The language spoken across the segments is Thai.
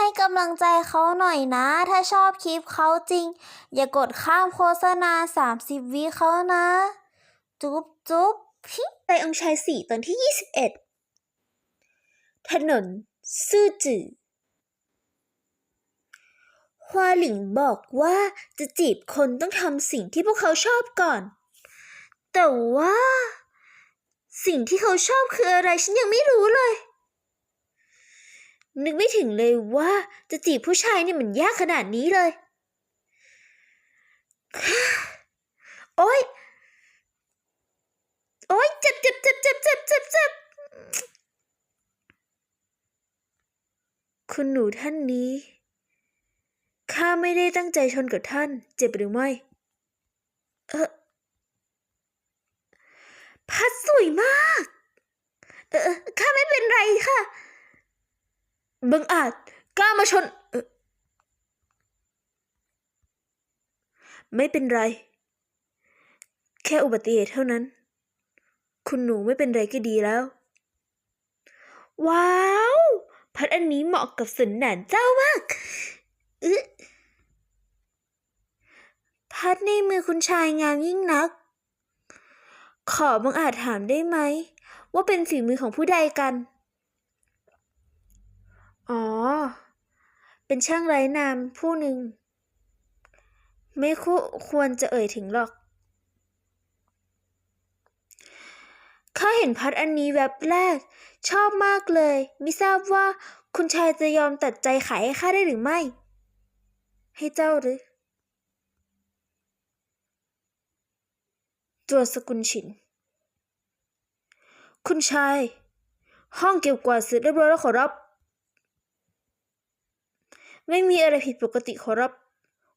ให้กำลังใจเขาหน่อยนะ ถ้าชอบคลิปเขาจริง อย่ากดข้ามโฆษณา 30 วิเขานะ จุ๊บจุ๊บไปองชายสี่ตอนที่ยี่สิบเอ็ดถนน ซื่อจื่อฮวาหลิงบอกว่าจะจีบคนต้องทำสิ่งที่พวกเขาชอบก่อน แต่ว่า สิ่งที่เขาชอบคืออะไรฉันยังไม่รู้เลย นึกไม่ถึงเลยว่าจะจีบผู้ชายเนี่ยมันยากขนาดนี้เลย โอ๊ย โอ๊ยเจ็บเจ็บเจ็บเจ็บเจ็บเจ็บเจ็บคุณหนูท่านนี้ ข้าไม่ได้ตั้งใจชนกับท่าน เจ็บหรือไม่ เออพัดสวยมาก เออเออข้าไม่เป็นไรค่ะ บังอาจกล้ามาชน ไม่เป็นไร แค่อุบัติเหตุเท่านั้น คุณหนูไม่เป็นไรก็ดีแล้ว ว้าว พัดอันนี้เหมาะกับสนหนานเจ้ามากอึพัดในมือคุณชายงามยิ่งนัก ขอบังอาจถามได้ไหม ว่าเป็นฝีมือของผู้ใดกัน อ๋อ เป็นช่างไร้นามผู้หนึ่ง ไม่คู่ควรจะเอ่ยถึงหรอก ข้าเห็นพัดอันนี้แวบแรก ชอบมากเลย ไม่ทราบว่าคุณชายจะยอมตัดใจขายให้ข้าได้หรือไม่ ให้เจ้าหรือตัวสกุลฉิน คุณชาย ห้องเก็บกวาดเสร็จเรียบร้อยแล้วขอรับ ไม่มีอะไรผิดปกติขอรับ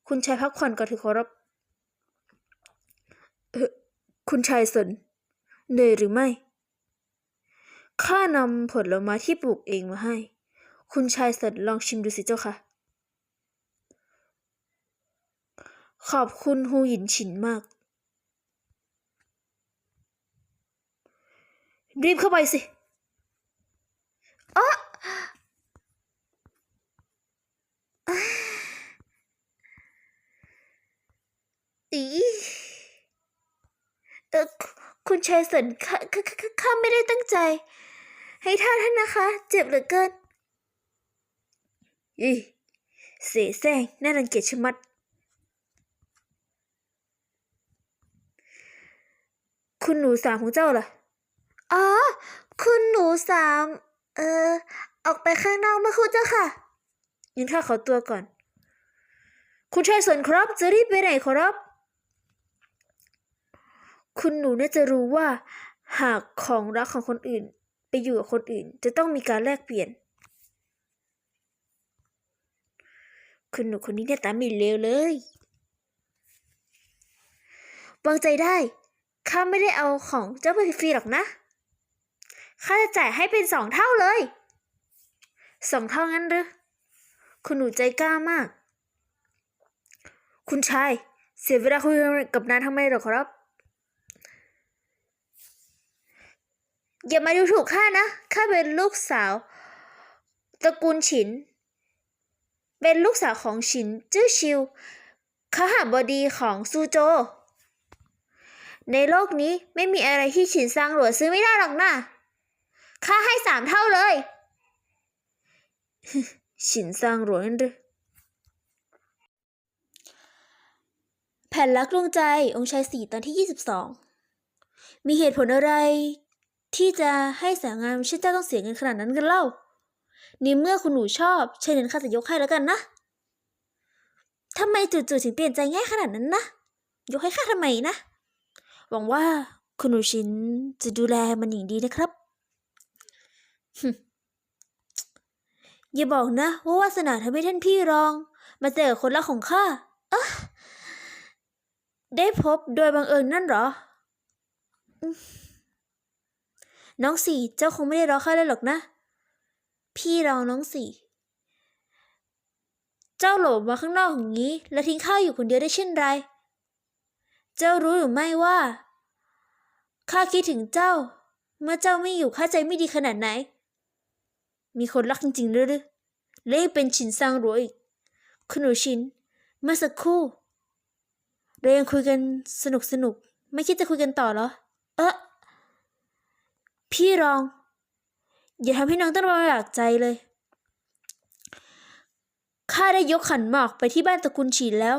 คุณชายพักผ่อนก่อนเถอะขอรับ คุณชายสนเหนื่อยหรือไม่ ข้านำผลไม้ที่ปลูกเองมาให้ คุณชายสนลองชิมดูสิเจ้าค่ะ ขอบคุณฮูหยินฉินมาก รีบเข้าไปสิอ๊ะ อีเออคุณชายสนข้าข้าข้าข้าไม่ได้ตั้งใจ ให้ท่าท่านนะคะ เจ็บเหลือเกินอีเสแสร้งน่ารังเกียจชะมัด คุณหนูสามของเจ้าล่ะ อ๋อ คุณหนูสาม เออ ออกไปข้างนอกเมื่อครู่เจ้าค่ะ งั้นข้าขอตัวก่อน คุณชายสนครับ จะรีบไปไหนขอรับ คุณหนูน่าจะรู้ว่า หากของรักของคนอื่น ไปอยู่กับคนอื่น จะต้องมีการแลกเปลี่ยน คุณหนูคนนี้เนี่ยตาไม่เลวเลยวางใจได้ข้าไม่ได้เอาของเจ้าไปฟรีๆหรอกนะ ข้าจะจ่ายให้เป็นสองเท่าเลย สองเท่างั้นหรือ คุณหนูใจกล้ามาก คุณชาย เสียเวลาคุยกับนานทำไมหรอครับ อย่ามาดูถูกข้านะ ข้าเป็นลูกสาวตระกูลฉิน เป็นลูกสาวของฉินจื้อชิวขหาบดีของซูโจ ในโลกนี้ไม่มีอะไรที่ฉินซางหลัวซื้อไม่ได้หรอกนะ ข้าให้สามเท่าเลย ฉินซางหลัวนั่นรือแผ่นรักดวงใจองค์ชายสี่ตอนที่ยี่สิบสองมีเหตุผลอะไร ที่จะให้แสงงามเช่นเจ้าต้องเสียเงินขนาดนั้นกันเล่าในเมื่อคุณหนูชอบเช่นนั้นข้าจะยกให้แล้วกันนะทำไมจู่ๆถึงเปลี่ยนใจง่ายขนาดนั้นนะ ยกให้ข้าทำไมนะ หวังว่าคุณหนูชินจะดูแลมันอย่างดีนะครับหึ อย่าบอกนะว่าวาสนาทำให้ท่านพี่รอง มาเจอคนรักของข้าอได้พบโดยบังเอิญนั่นเหรอ น้องสี่เจ้าคงไม่ได้รอข้าเลยหรอกนะ พี่รองน้องสี่ เจ้าหลบมาข้างนอกอย่างนี้ แล้วทิ้งข้าอยู่คนเดียวได้เช่นไร เจ้ารู้หรือไม่ว่าข้าคิดถึงเจ้า เมื่อเจ้าไม่อยู่ข้าใจไม่ดีขนาดไหน มีคนรักจริงๆหรือและยังเป็นชินซางรวอีกคุณหนูชิน เมื่อสักครู่เรายังคุยกันสนุกสนุกๆไม่คิดจะคุยกันต่อเหรอ เออพี่รอง อย่าทำให้น้องต้องลำบากใจเลย ข้าได้ยกขันหมากไปที่บ้านตระกูลฉีนแล้ว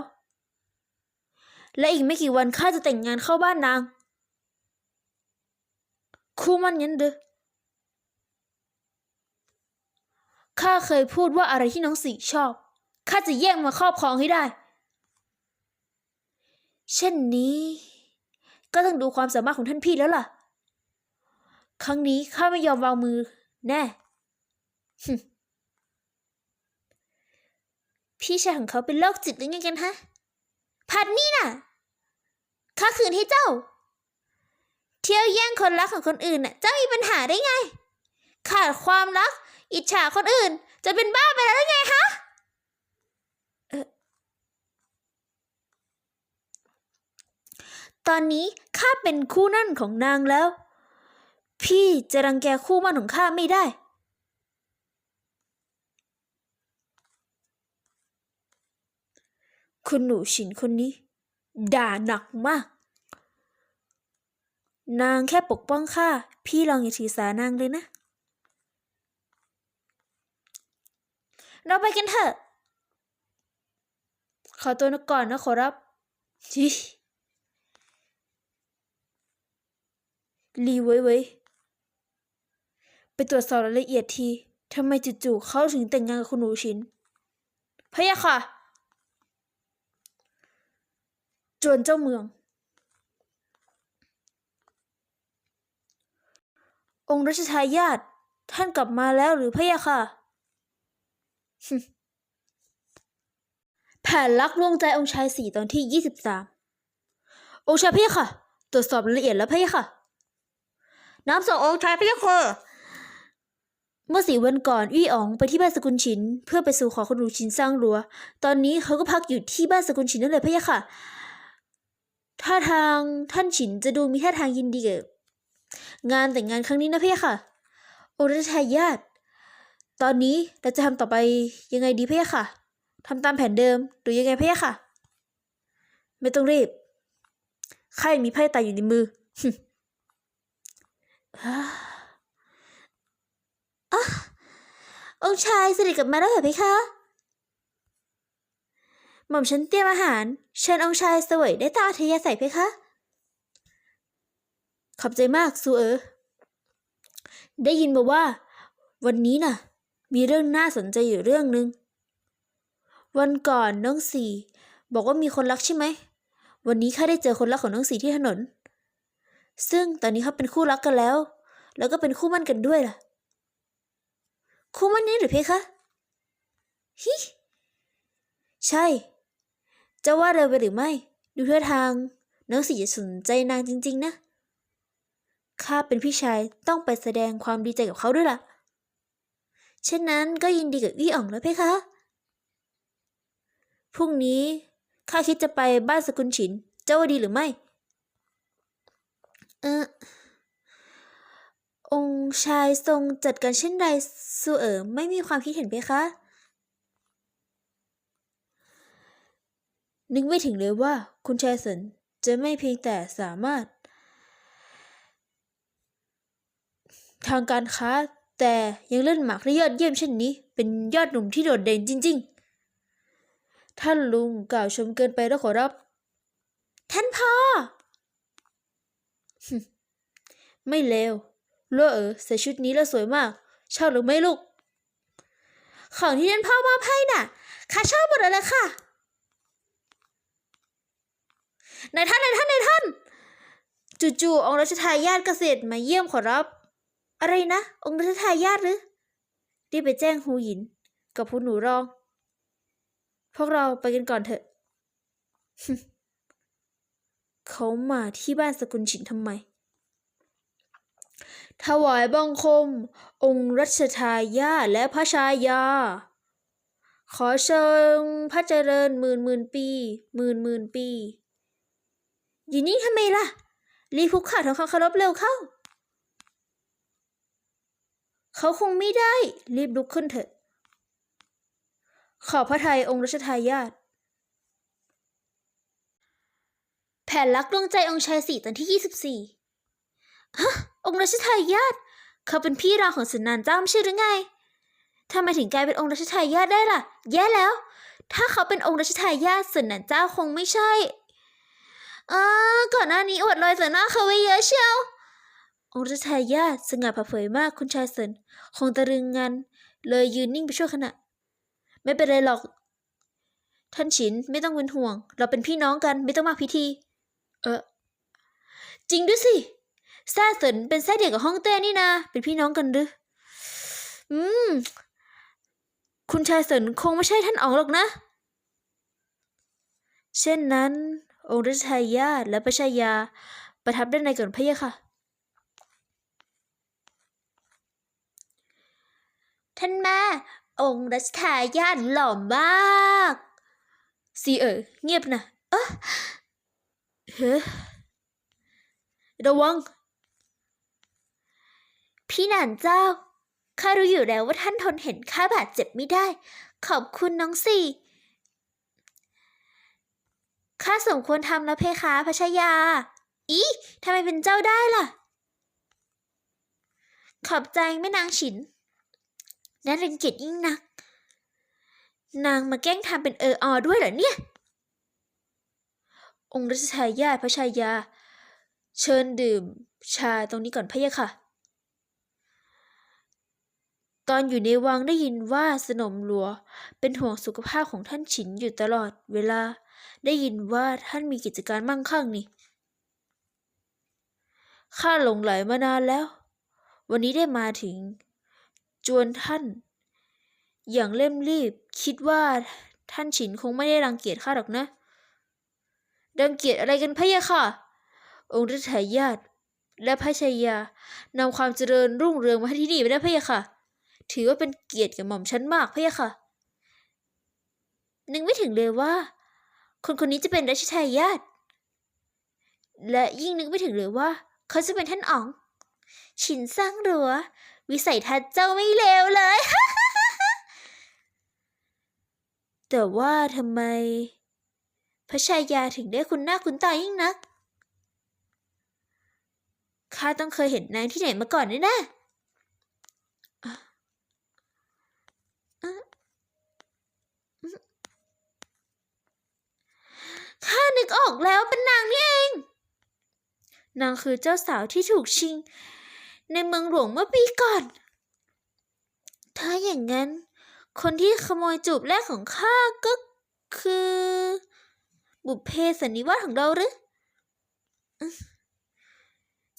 และอีกไม่กี่วันข้าจะแต่งงานเข้าบ้านนาง คู่มันงั้นเด้อ ข้าเคยพูดว่าอะไรที่น้องสีชอบ ข้าจะแย่งมาครอบครองให้ได้ เช่นนี้ ก็ต้องดูความสามารถของท่านพี่แล้วล่ะ ครั้งนี้ข้าไม่ยอมวางมือ แน่ พี่ชายของเขาเป็นโรคจิตหรือไงกันฮะ พัดนี่น่ะ ข้าคืนให้เจ้า เที่ยวแย่งคนรักของคนอื่นน่ะ เจ้ามีปัญหาได้ไง ขาดความรัก อิจฉาคนอื่น จะเป็นบ้าไปแล้วไงฮะตอนนี้ข้าเป็นคู่นั่นของนางแล้ว พี่จะรังแกคู่มั่นของข้าไม่ได้ คุณหนูฉินคนนี้ ด่าหนักมาก นางแค่ปกป้องข้า พี่ลองอย่าถือสานางเลยนะ เราไปกันเถอะ ขอตัวนะก่อนนะขอรับจิรีไว้ไว้ยไปตรวจสอบรายละเอียดทีทำไมจู่ๆเขาถึงแต่งงานกับคุณหนูชินพะยะค่ะ จวนเจ้าเมือง องค์รัชทายาทท่านกลับมาแล้วหรือพะยะค่ะ แผนลักลวงใจองค์ชายสี่ตอนที่ยี่สิบสามองค์ชายพะยะค่ะ ตรวจสอบรายละเอียดแล้วพะยะค่ะน้ำส่งองค์ชายพะยะค่ะเมื่อสี่วันก่อนอี้อ๋องไปที่บ้านสกุลชิน เพื่อไปสู่ขอคุณหนูชินสร้างรั้ว ตอนนี้เขาก็พักอยู่ที่บ้านสกุลชินนั่นเลยพะยะค่ะท่าทางท่านฉินจะดูมีท่าทางยินดีกับงานแต่งงานครั้งนี้นะพะยะค่ะ โอรสทายาท ตอนนี้เราจะทำต่อไปยังไงดีพะยะค่ะทำตามแผนเดิมหรือยังไงพะยะค่ะ ไม่ต้องรีบข้ายังมีไพ่ตายอยู่ในมืออ่าอะองชายสด็จกลับมาแล้วเหรอเพคะ หม่อมฉันเตรียมอาหาร เชิญองชายเสวยได้ตาอัธยาศัยเพคะ ขอบใจมากซูเออ ได้ยินมาว่า วันนี้น่ะ มีเรื่องน่าสนใจอยู่เรื่องหนึ่งวันก่อนน้องสี่บอกว่ามีคนรักใช่ไหม วันนี้ข้าได้เจอคนรักของน้องสี่ที่ถนน ซึ่งตอนนี้เขาเป็นคู่รักกันแล้ว แล้วก็เป็นคู่มั่นกันด้วยล่ะ คู่มั่นนี้หรือเพคะ ฮิ ใช่ จะว่าเร็วไปหรือไม่ ดูท่าทาง น้องสี่จะสนใจนางจริง ๆ นะ ข้าเป็นพี่ชายต้องไปแสดงความดีใจกับเขาด้วยล่ะ เช่นนั้นก็ยินดีกับอี้อ่องแล้วเพคะ พรุ่งนี้ข้าคิดจะไปบ้านสกุลฉิน เจ้าว่าดีหรือไม่ เออองค์ชายทรงจัดการเช่นใดสูเอ๋อไม่มีความคิดเห็นเพคะ นึกไม่ถึงเลยว่าคุณชายสนจะไม่เพียงแต่สามารถ ทางการค้า แต่ยังเล่นหมากได้ยอดเยี่ยมเช่นนี้ เป็นยอดหนุ่มที่โดดเด่นจริง ๆ ท่านลุงกล่าวชมเกินไปแล้วขอรับ ท่านพ่อ ไม่เลวลัวเออใส่ชุดนี้แล้วสวยมาก ชอบหรือไม่ลูก ของที่ท่านพ่อมอบให้น่ะข้าชอบหมดเลยละค่ะนายท่านนายท่านนายท่าน จู่ๆองค์รัชทายาทเกษตรมาเยี่ยมขอรับ อะไรนะ องค์รัชทายาทหรือรีบไปแจ้งฮูหยิน กับผู้หนูรอง พวกเราไปกันก่อนเถอะ เขามาที่บ้านสกุลฉินทำไม ถวายบังคม องค์รัชทายาทและพระชายา ขอเชิญพระเจริญหมื่นหมื่นปีหมื่นหมื่นปีอยู่นี่ทำไมล่ะ รีบคุกเข่าทำความเคารพเร็วเข้า เขาคงไม่ได้ รีบลุกขึ้นเถอะ ขอพระทัยองค์รัชทายาทแผนลักดวงใจองค์ชายสี่ตอนที่ยี่สิบสี่ฮะ องค์รัชทายาทเขาเป็นพี่รองของสนานเจ้าไม่ใช่หรือไงทำไมถึงกลายเป็นองค์รัชทายาทได้ล่ะ แย่แล้ว ถ้าเขาเป็นองค์รัชทายาทสนานเจ้าคงไม่ใช่อ่าก่อนหน้านี้อวดรอยต่อหน้าเขาไว้เยอะเชียว องค์รัชายาสง่าผ่าเผยมากคุณชายเสินคงตะลึงงันเลยยืนนิ่งไปชั่วขณะ ไม่เป็นไรหรอก ท่านฉินไม่ต้องเป็นห่วง เราเป็นพี่น้องกันไม่ต้องมาพิธี เออ จริงด้วยสิแซ่เสินเป็นแซ่เดียกับฮ่องเต้นี่นะเป็นพี่น้องกันหรืออืม คุณชายเสินคงไม่ใช่ท่านอ๋องหรอกนะ เช่นนั้น องค์รัชทายาและประชายาประทับด้านในก่อนพะยะค่ะ ท่านแม่ องค์รัชทายาทหล่อมากซีเอ๋เงียบนะเอะเฮ้ระวัง พี่หนานเจ้า ข้ารู้อยู่แล้วว่าท่านทนเห็นข้าบาดเจ็บไม่ได้ ขอบคุณน้องสี่ข้าสมควรทำแล้วเพคะพระชายา อีทำไมเป็นเจ้าได้ล่ะ ขอบใจแม่นางฉิน น่ารังเกียจยิ่งนัก นางมาแกล้งทำเป็นเอออด้วยเหรอเนี่ย องค์รัชทายาทพระชายา เชิญดื่มชาตรงนี้ก่อนพะยะค่ะ ตอนอยู่ในวังได้ยินว่าสนมหลัว เป็นห่วงสุขภาพของท่านฉินอยู่ตลอดเวลา ได้ยินว่าท่านมีกิจการมั่งคั่งนี่ข้าหลงไหลมานานแล้ว วันนี้ได้มาถึง จวนท่าน อย่างเร่มรีบ คิดว่าท่านฉินคงไม่ได้รังเกียจข้าหรอกนะ รังเกียจอะไรกันพะยะค่ะ องค์รัชทายาและพระชายานำความเจริญรุ่งเรืองมาให้ที่นี่ไม่ได้พะยะค่ะ ถือว่าเป็นเกียรติกับหม่อมฉันมากพะยะค่ะ นึกไม่ถึงเลยว่า คนคนนี้จะเป็นรัชทายาทและยิ่งนึกไม่ถึงเลยว่า เขาจะเป็นท่านอ๋อง ฉินสร้างรัว วิสัยทัศน์เจ้าไม่เลวเลย แต่ว่าทำไม พระชายาถึงได้คุณหน้าคุณตายิ่งนัก ข้าต้องเคยเห็นนางที่ไหนมาก่อนแน่ๆอ่ข้านึกออกแล้วเป็นนางนี่เอง นางคือเจ้าสาวที่ถูกชิง ในเมืองหลวงเมื่อปีก่อน ถ้าอย่างนั้น คนที่ขโมยจูบแรกของข้าก็คือ บุพเพสันนิวาสของเราหรือ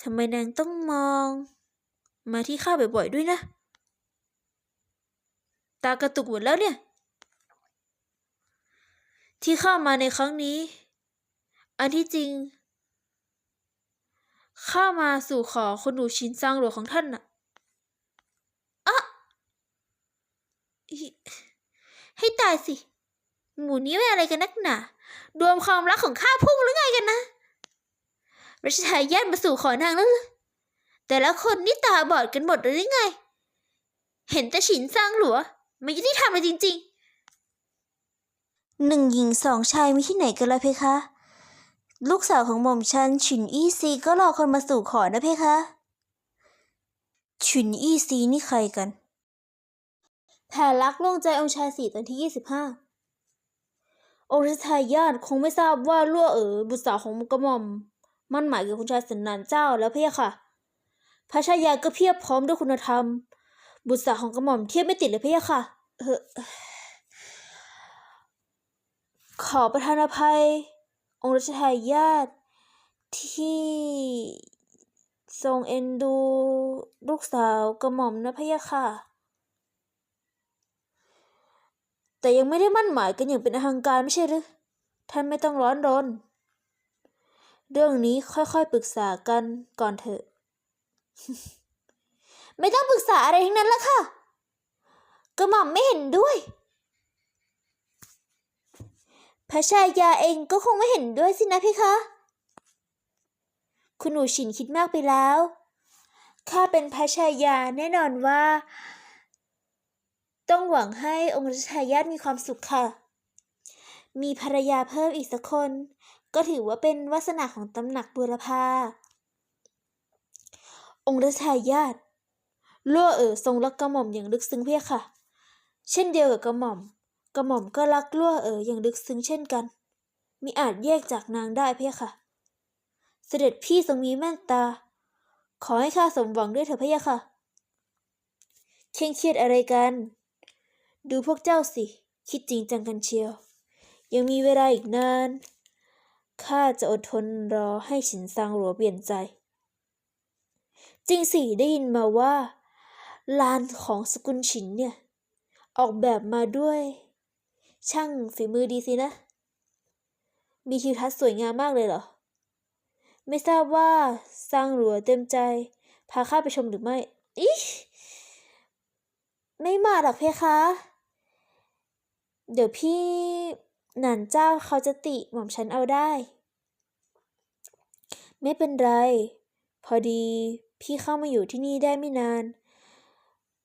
ทำไมนางต้องมอง มาที่ข้าบ่อยๆด้วยนะ ตากระตุกหมดแล้วเนี่ย ที่เข้ามาในครั้งนี้ อันที่จริง ข้ามาสู่ขอคนหนูชินซังหลวงของท่านน่ะอะให้ตายสิ หมู่นี้เป็นอะไรกันนักหนาดวงความรักของข้าพุ่งหรือไงกันนะรัชทายาทมาสู่ขอนางแล้วแต่ละคนนี่ตาบอดกันหมดหรือไง เห็นแต่ฉินซังหลัวไม่ยุติธรรมเลยจริงๆ หนึ่งหญิงสองชายมีที่ไหนกันล่ะเพคะ ลูกสาวของหม่อมฉันฉุนอี้ซีก็รอคนมาสู่ขอนะเพคะฉุนอี้ซีนี่ใครกัน แผนลักลวงใจองค์ชายสี่ตอนที่ยี่สิบห้าองค์ชายาทคงไม่ทราบว่าล่วเอ๋อบุตรสาวของกระหม่อม มั่นหมายกับคุณชายสันนานเจ้าแล้วเพค่ะพระชายาก็เพียบพร้อมด้วยคุณธรรม บุตรสาวของกระหม่อมเทียบไม่ติดเลยเพค่ะขอประทานอภัย องค์รัชทายาทที่ทรงเอ็นดูลูกสาวกระหม่อมนะพะยะค่ะ แต่ยังไม่ได้มั่นหมายกันอย่างเป็นทางการไม่ใช่หรือ ท่านไม่ต้องร้อนรน เรื่องนี้ค่อยๆปรึกษากันก่อนเถอะ ไม่ต้องปรึกษาอะไรทั้งนั้นละค่ะ กระหม่อมไม่เห็นด้วย พระชายาเองก็คงไม่เห็นด้วยสินะพี่คะ คุณหนูฉินคิดมากไปแล้ว ข้าเป็นพระชายาแน่นอนว่า ต้องหวังให้องค์รัชายาทมีความสุขค่ะ มีภรรยาเพิ่มอีกสักคน ก็ถือว่าเป็นวาสนาของตำหนักบุรพาองค์รัชายาทล่วเอ๋อทรงรักกระหม่อมอย่างลึกซึ้งเพียค่ะ เช่นเดียวกับกระหม่อม กระหม่อมก็รักล่วเอ๋ออย่างลึกซึ้งเช่นกันมิอาจแยกจากนางได้เพียค่ะ เสด็จพี่ทรงมีแม่นตา ขอให้ข้าสมหวังด้วยเถอะพะยะค่ะเคร่งเครียดอะไรกัน ดูพวกเจ้าสิ คิดจริงจังกันเชียว ยังมีเวลาอีกนานข้าจะอดทนรอให้ฉินซางหลัวเปลี่ยนใจ จริงสิได้ยินมาว่า ลานของสกุลฉินเนี่ย ออกแบบมาด้วย ช่างฝีมือดีสินะ มีทิวทัศน์สวยงามมากเลยเหรอ ไม่ทราบว่าซางหลัวเต็มใจ พาข้าไปชมหรือไม่ อิไม่มาหรอกเพคะ เดี๋ยวพี่หนานเจ้าเขาจะติหม่อมฉันเอาได้ ไม่เป็นไร พอดีพี่เข้ามาอยู่ที่นี่ได้ไม่นาน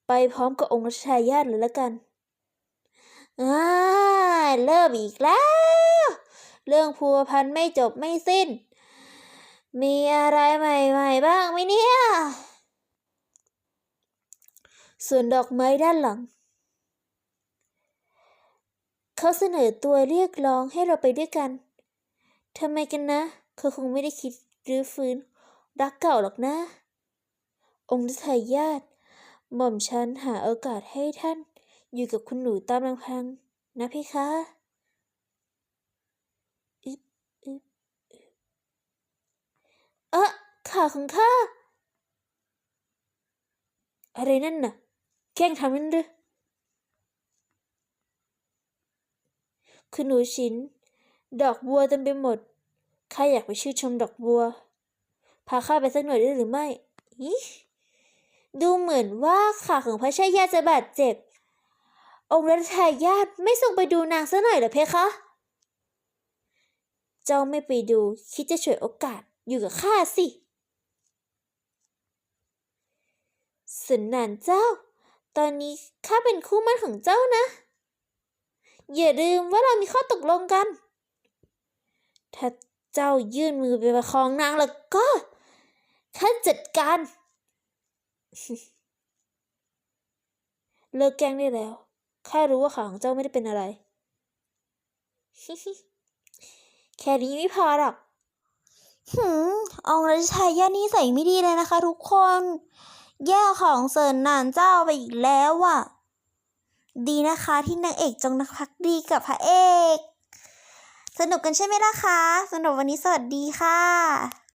ไปพร้อมกับองค์รัชทายาทเลยละกัน อ่าเริ่มอีกแล้ว เรื่องพัวพันไม่จบไม่สิ้น มีอะไรใหม่ๆบ้างไหมเนี่ย ส่วนดอกไม้ด้านหลัง เขาเสนอตัวเรียกร้องให้เราไปด้วยกันทำไมกันนะ เขาคงไม่ได้คิดรื้อฟื้น รักเก่าหรอกนะ องค์ทายาทหม่อมฉันหาโอกาสให้ท่าน อยู่กับคุณหนูตามลำพัง นะพี่คะอึบอึบอึบเอะขาของข้า อะไรนั่นน่ะ แกล้งทำนั่นหรือคุณหนูชิน ดอกบัวเต็มไปหมด ข้าอยากไปชื่นชมดอกบัว พาข้าไปสักหน่อยได้หรือไม่ ดูเหมือนว่าขาของพระชายาจะบาดเจ็บ องค์รัชทายาทไม่ส่งไปดูนางซะหน่อยเหรอเพคะ เจ้าไม่ไปดูคิดจะฉวยโอกาสอยู่กับข้าสิสนนานเจ้า ตอนนี้ข้าเป็นคู่มั่นของเจ้านะ อย่าลืมว่าเรามีข้อตกลงกัน ถ้าเจ้ายื่นมือไปประคองนางแล้วก็ข้าจัดการ เลิกแกล้งได้แล้ว ข้ารู้ว่าขาของเจ้าไม่ได้เป็นอะไร แค่นี้ไม่พอหรอกหืมองรัชทายานี่ใส่ไม่ดีเลยนะคะ ทุกคน แย่ของเซินนานเจ้าไปอีกแล้วอะ ดีนะคะที่นางเอกจงนักพักดีกับพระเอก สนุกกันใช่ไหมล่ะคะสำหรับวันนี้สวัสดีค่ะ